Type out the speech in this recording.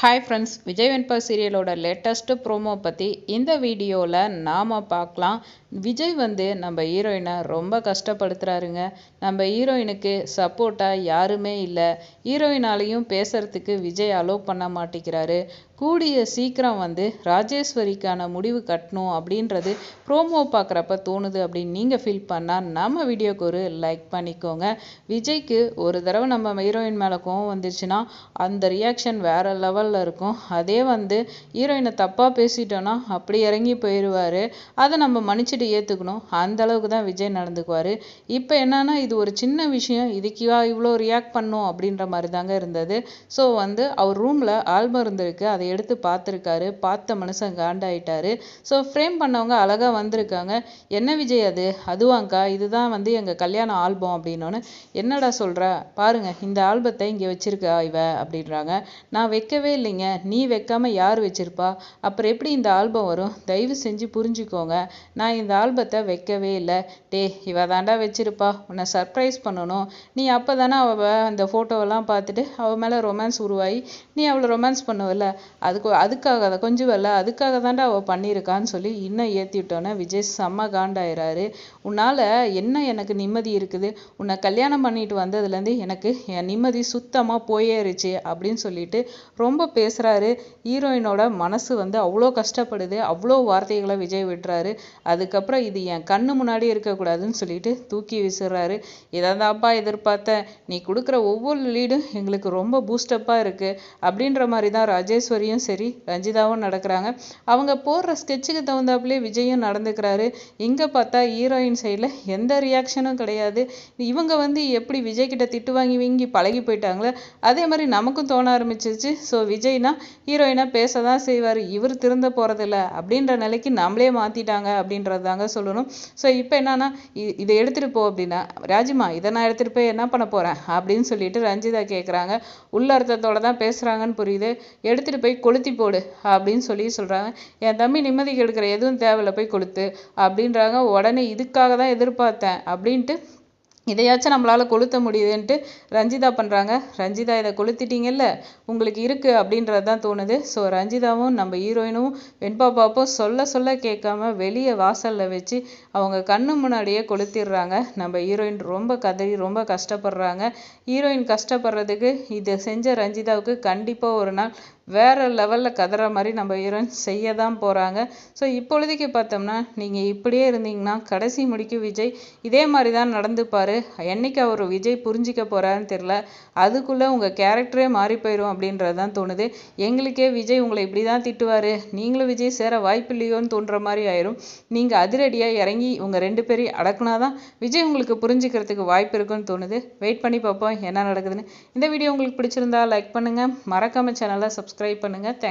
Hi friends Vijay Venba சீரியலோட latest promo பற்றி இந்த வீடியோவில் நாம் பார்க்கலாம். விஜய் வந்து நம்ம ஹீரோயினை ரொம்ப கஷ்டப்படுத்துகிறாருங்க நம்ம ஹீரோயினுக்கு சப்போர்ட்டாக யாருமே இல்லை. ஹீரோயினாலையும் பேசுகிறதுக்கு விஜய் அலோவ் பண்ண மாட்டேங்கிறாரு. கூடிய சீக்கிரம் வந்து ராஜேஸ்வரிக்கான முடிவு கட்டணும் அப்படின்றது ப்ரோமோ பார்க்குறப்ப தோணுது அப்படின்னு நீங்கள் ஃபீல் பண்ணால் நம்ம வீடியோக்கு ஒரு லைக் பண்ணிக்கோங்க. விஜய்க்கு ஒரு தடவை நம்ம ஹீரோயின் மேலே கோவம் வந்துருச்சுன்னா அந்த ரியாக்ஷன் வேறு லெவலில் இருக்கும். அதே வந்து ஹீரோயினை தப்பாக பேசிட்டோன்னா அப்படி இறங்கி போயிடுவார் அதை நம்ம மன்னிச்சுட்டு ஏற்றுக்கணும் அந்த அளவுக்கு தான் விஜய் நடந்துக்குவார். இப்போ என்னன்னா இது ஒரு சின்ன விஷயம். இதுக்குவா இவ்வளோ ரியாக்ட் பண்ணும் அப்படின்ற மாதிரி தாங்க இருந்தது. ஸோ வந்து அவர் ரூமில் ஆல்பம் இருந்திருக்கு. அதை எடுத்து பார்த்துருக்காரு. பார்த்த மனுஷன் காண்டாயிட்டாரு. ஸோ ஃப்ரேம் பண்ணவங்க அழகாக வந்திருக்காங்க. என்ன விஜய் அது? அதுவாங்க்கா இதுதான் வந்து எங்கள் கல்யாண ஆல்பம் அப்படின்னோன்னு என்னடா சொல்கிற பாருங்க இந்த ஆல்பத்தை இங்கே வச்சிருக்கா இவ அப்படின்றாங்க. நான் வைக்கவே இல்லைங்க. நீ வைக்காம யார் வச்சிருப்பா? அப்புறம் எப்படி இந்த ஆல்பம் வரும்? தயவு செஞ்சு புரிஞ்சுக்கோங்க. நான் இந்த ஆல்பத்தை வைக்கவே இல்லை. டே இவ தாண்டா வச்சிருப்பா. உன்னை சர்ப்ரைஸ் பண்ணணும். நீ அப்போ தானே அவள் அந்த ஃபோட்டோவெல்லாம் பார்த்துட்டு அவள் மேலே ரொமான்ஸ் உருவாகி நீ அவளை ரொமான்ஸ் பண்ணுவல அதுக்கு அதுக்காக தான் கொஞ்சம் வரல அதுக்காக தாண்டா அவள் பண்ணியிருக்கான்னு சொல்லி இன்னும் ஏற்றி விட்டோன்னே விஜய் செம்ம காண்டாயிறாரு. உன்னால் என்ன எனக்கு நிம்மதி இருக்குது? உன்னை கல்யாணம் பண்ணிட்டு வந்ததுலேருந்து எனக்கு என் நிம்மதி சுத்தமாக போயேருச்சு அப்படின்னு சொல்லிட்டு ரொம்ப பேசுகிறாரு ஹீரோயினோட மனசு வந்து அவ்வளோ கஷ்டப்படுது அவ்வளோ வார்த்தைகளை விஜய் விட்டுறாரு. அதுக்கப்புறம் இது என் கண்ணு முன்னாடி இருக்கக்கூடாதுன்னு சொல்லிட்டு தூக்கி விசிறாரு. இதை தான்ப்பா எதிர்பார்த்தேன். நீ கொடுக்குற ஒவ்வொரு லீடும் எங்களுக்கு ரொம்ப பூஸ்டப்பாக இருக்குது அப்படின்ற மாதிரி தான் ராஜேஸ்வரி ராஜேஸ்வரியும் சரி ரஞ்சிதாவும் நடக்கிறாங்க. அவங்க போடுற ஸ்கெட்சுக்கு தகுந்தாப்புலேயே விஜயும் நடந்துக்கிறாரு. இங்கே பார்த்தா ஹீரோயின் சைடில் எந்த ரியாக்ஷனும் கிடையாது. இவங்க வந்து எப்படி விஜய் கிட்ட திட்டு வாங்கி வீங்கி பழகி போயிட்டாங்களே அதே மாதிரி நமக்கும் தோண ஆரம்பிச்சிருச்சு. ஸோ விஜய்னா ஹீரோயினா பேச தான் செய்வார். இவர் திருந்த போகிறதில்ல அப்படின்ற நிலைக்கு நம்மளே மாற்றிட்டாங்க அப்படின்றது தாங்க சொல்லணும். ஸோ இப்போ என்னன்னா இதை எடுத்துகிட்டு போ அப்படின்னா ராஜிமா இதை நான் எடுத்துகிட்டு போய் என்ன பண்ண போகிறேன் அப்படின்னு சொல்லிட்டு ரஞ்சிதா கேட்குறாங்க உள்ளர்த்தத்தோட தான் பேசுகிறாங்கன்னு புரியுது. எடுத்துகிட்டு போய் கொளுத்தி போடு அப்படின்னு சொல்லி சொல்கிறாங்க என் தம்பி நிம்மதி கெடுக்கிற எதுவும் தேவையில்ல போய் கொளுத்து அப்படின்றாங்க. உடனே இதுக்காக தான் எதிர்பார்த்தேன் அப்படின்ட்டு இதையாச்சும் நம்மளால் கொளுத்த முடியுதுன்ட்டு ரஞ்சிதா பண்ணுறாங்க ரஞ்சிதா இதை கொளுத்திட்டீங்கல்ல? உங்களுக்கு இருக்குது அப்படின்றது தான் தோணுது. ஸோ ரஞ்சிதாவும் நம்ம ஹீரோயினும் வெண்பா பாப்பும் சொல்ல சொல்ல கேட்காம வெளியே வாசலில் வச்சு அவங்க கண்ணு முன்னாடியே கொளுத்திடுறாங்க. நம்ம ஹீரோயின் ரொம்ப கதறி ரொம்ப கஷ்டப்படுறாங்க. ஹீரோயின் கஷ்டப்படுறதுக்கு இதை செஞ்ச ரஞ்சிதாவுக்கு கண்டிப்பாக ஒரு நாள் வேறு லெவலில் கதற மாதிரி நம்ம ஹீரோயின் செய்ய தான் போகிறாங்க ஸோ இப்பொழுதைக்கு பார்த்தோம்னா நீங்கள் இப்படியே இருந்தீங்கன்னா கடைசி முடிக்கும் விஜய் இதே மாதிரி தான் நடந்துப்பார். என்னைக்கு அவர் விஜய் புரிஞ்சிக்க போகிறாருன்னு தெரில அதுக்குள்ளே உங்கள் கேரக்டரே மாறி போயிடும் அப்படின்றது தான் தோணுது. எங்களுக்கே விஜய் உங்களை இப்படி தான் திட்டுவார். நீங்களும் விஜய் சேர வாய்ப்பு இல்லையோன்னு தோன்ற மாதிரி ஆயிரும். நீங்கள் அதிரடியாக இறங்கி உங்கள் ரெண்டு பேரையும் அடக்குனா தான் விஜய் உங்களுக்கு புரிஞ்சுக்கிறதுக்கு வாய்ப்பு இருக்குன்னு தோணுது. வெயிட் பண்ணி பார்ப்போம் என்ன நடக்குதுன்னு. இந்த வீடியோ உங்களுக்கு பிடிச்சிருந்தா லைக் பண்ணுங்கள் மறக்காமல் சேனலை சப்ஸ்கிரைப் பண்ணுங்கள் தேங்க்